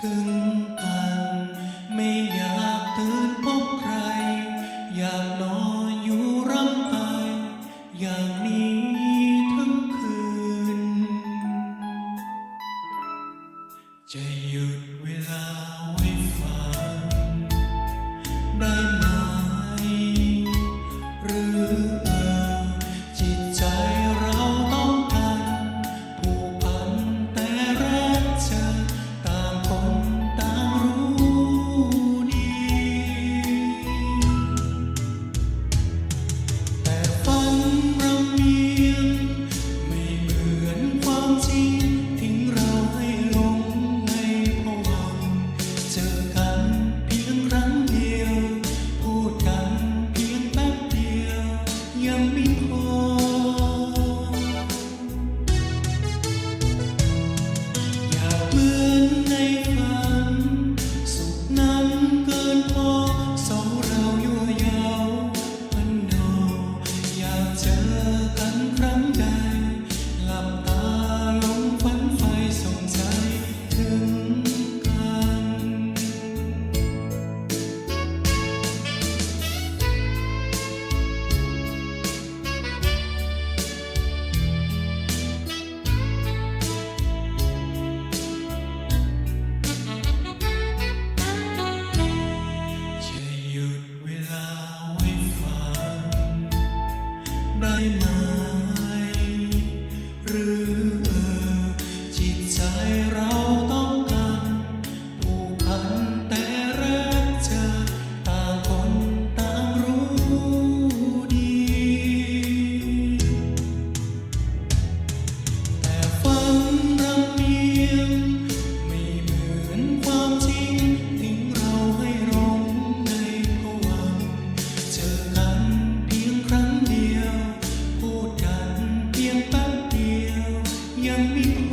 ถึงกัน ไม่อยากตื่นพบใคร อยากนอนอยู่ร่ำไป อย่างนีทั้งคืน จะหยุดเวลาไว้ฝัน my a me.